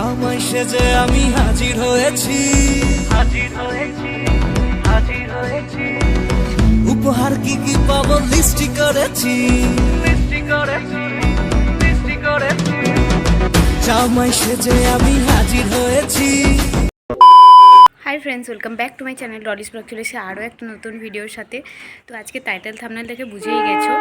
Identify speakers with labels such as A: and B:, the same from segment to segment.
A: জামাই সেজে আমি হাজির হয়েছি।
B: হাজির হয়েছি হাজির হয়েছি।
A: উপহার কি কি পাবো লিস্টি করেছি।
B: মিষ্টি করেছি মিষ্টি করেছি।
A: জামাই সেজে আমি হাজির হয়েছি।
C: Hi friends welcome back to my channel Dolly's blog চলে এসে আরও একটা নতুন ভিডিওর সাথে। তো আজকে টাইটেল থামনাল দেখে বুঝেই গেছো।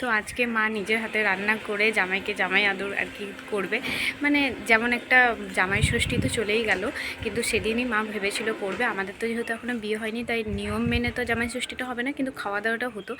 C: তো আজকে মা নিজের হাতে রান্না করে জামাইকে জামাই আদর আর কি করবে। মানে যেমন একটা জামাই ষষ্ঠী তো চলেই গেল, কিন্তু সেদিনই মা ভেবেছিল করবে। আমাদের তো যেহেতু এখনও বিয়ে হয়নি, তাই নিয়ম মেনে তো জামাই ষষ্ঠীটা হবে না, কিন্তু খাওয়া দাওয়াটা হতো।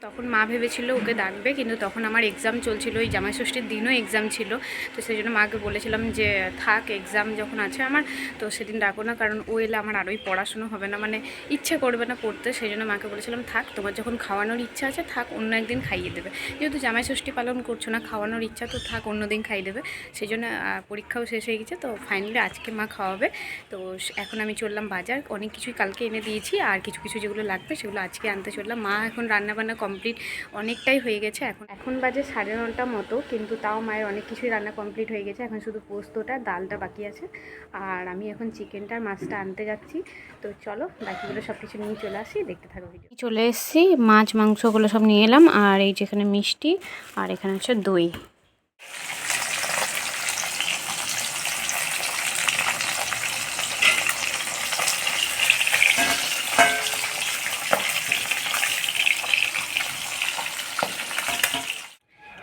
C: তখন মা ভেবেছিল ওকে ডাকবে, কিন্তু তখন আমার এক্সাম চলছিল, ওই জামাই ষষ্ঠীর দিনও এক্সাম ছিল। তো সেই জন্য মাকে বলেছিলাম যে, থাক এক্সাম যখন আছে আমার, তো সেদিন ডাকো না, কারণ ও এলে আমার আরোই পড়াশুনো হবে না মানে ইচ্ছে করবে না পড়তে। সেই জন্য মাকে বলেছিলাম, থাক, তোমার যখন খাওয়ানোর ইচ্ছা আছে, থাক, অন্য একদিন খাইয়ে দেবে। যেহেতু জামাই ষষ্ঠী পালন করছ না, খাওয়ানোর ইচ্ছা, তো থাক, অন্য দিন খাইয়ে দেবে। সেই জন্য পরীক্ষাও শেষ হয়ে গেছে, তো ফাইনালি আজকে মা খাওয়াবে। তো এখন আমি চললাম বাজার, অনেক কিছুই কালকে এনে দিয়েছি, আর কিছু কিছু যেগুলো লাগবে, সেগুলো আজকে আনতে চললাম। মা এখন রান্না বান্না কমপ্লিট অনেকটাই হয়ে গেছে। এখন এখন বাজে সাড়ে নটা মতো, কিন্তু তাও মায়ের অনেক কিছুই রান্না কমপ্লিট হয়ে গেছে। এখন শুধু পোস্তটা, ডালটা বাকি আছে। আর আমি এখন চিকেনটা, মাছটা আনতে যাচ্ছি। তো চলো, বাকিগুলো সব কিছু নিয়ে চলে আসি, দেখতে থাকো ভিডিও চলে এসেছি, মাছ, মাংসগুলো সব নিয়ে এলাম। আর এই যেখানে মিষ্টি, আর এখানে হচ্ছে দই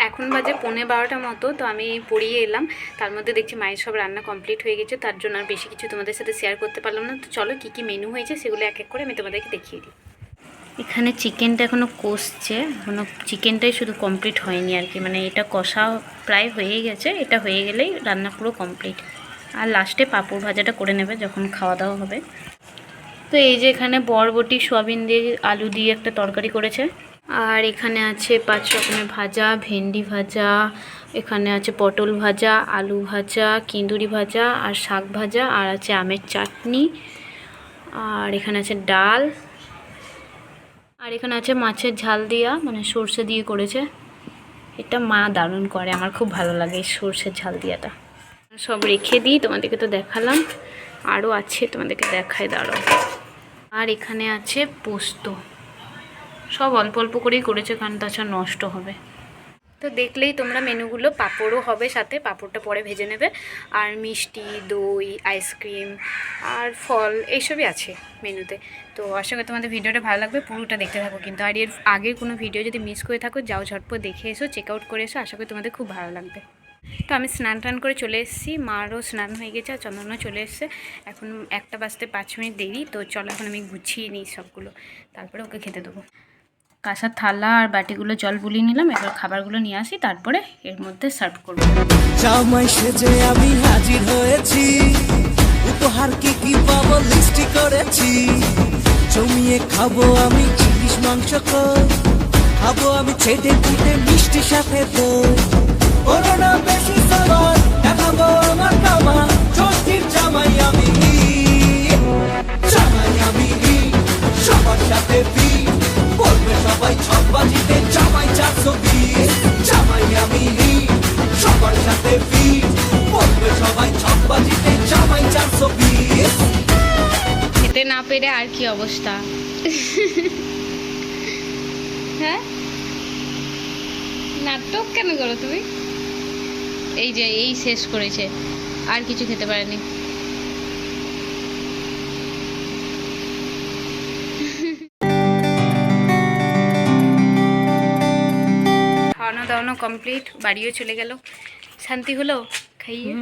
C: এখন বাজে পৌনে বারোটা মতো, তো আমি পড়িয়ে এলাম। তার মধ্যে দেখছি মায়ের সব রান্না কমপ্লিট হয়ে গেছে, তার জন্য আর বেশি কিছু তোমাদের সাথে শেয়ার করতে পারলাম না। তো চলো কী কী মেনু হয়েছে সেগুলো এক এক করে আমি তোমাদেরকে দেখিয়ে দিই। এখানে চিকেনটা এখনও কষছে এখনও চিকেনটাই শুধু কমপ্লিট হয়নি আর কি। মানে এটা কষা প্রায় হয়ে গেছে, এটা হয়ে গেলেই রান্না পুরো কমপ্লিট আর লাস্টে পাঁপড় ভাজাটা করে নেবে যখন খাওয়া দাওয়া হবে। তো এই যে এখানে বরবটি, সোয়াবিন দিয়ে আলু দিয়ে একটা তরকারি করেছে। আর এখানে আছে পাঁচ রকমের ভাজা, ভেন্ডি ভাজা, এখানে আছে পটল ভাজা, আলু ভাজা, কিন্দুরি ভাজা আর শাক ভাজা আর আছে আমের চাটনি। আর এখানে আছে ডাল। আর এখানে আছে মাছের ঝাল দিয়া মানে সর্ষে দিয়ে করেছে। এটা মা দারুণ করে, আমার খুব ভালো লাগে এই সর্ষের ঝাল দিয়াটা। সব রেখে দিই, তোমাদেরকে তো দেখালাম। আরও আছে তোমাদেরকে দেখায় দাঁড়াও। আর এখানে আছে পোস্ত। সব অল্প অল্প করেই করেছে, কারণ তাছাড়া নষ্ট হবে। তো দেখলেই তোমরা মেনুগুলো, পাঁপড়ও হবে সাথে, পাঁপড়টা পরে ভেজে নেবে। আর মিষ্টি, দই, আইসক্রিম আর ফল, এইসবই আছে মেনুতে। তো আশা করি তোমাদের ভিডিওটা ভালো লাগবে, পুরোটা দেখতে থাকো। কিন্তু আর এর আগের কোনো ভিডিও যদি মিস করে থাকো, যাও ঝটপট দেখে এসো চেক আউট করে এসো, আশা করি তোমাদের খুব ভালো লাগবে। তো আমি স্নান টান করে চলে এসেছি, মারও স্নান হয়ে গেছে আর চন্দনও চলে এসছে। এখন একটা বাজতে পাঁচ মিনিট দেরি, তো চলো এখন আমি গুছিয়ে নিই সবগুলো। তারপরে ওকে খেতে দেবো। কাঁসার থালা আর বাটিগুলো জল বুলিয়ে নিলাম, এবার খাবারগুলো নিয়ে আসি, তারপরে এর মধ্যে সার্ভ করব।
A: জামাই সেজে আমি হাজির হয়েছি, উপহার কি কি পাবো লিস্টি করেছি। জমিয়ে খাব আমি ইলিশ মাংস। খাব আমি ছেটে পুটে মিষ্টি সাথে না বেশি বাজিতে জামাই চারশো বিশ জামাই আমি, সবার সাথে বি বলবে সবাই, ছক বাজিতে জামাই চারশো বিশ
C: খেতে না পেরে আর কি অবস্থা? হ্যাঁ? নাটক কেন করো তুমি? এই যে, এই শেষ করেছে। আর কিছু খেতে পারেনি। কমপ্লিট বাড়িও চলে গেল। শান্তি হলো? খাইয়ে?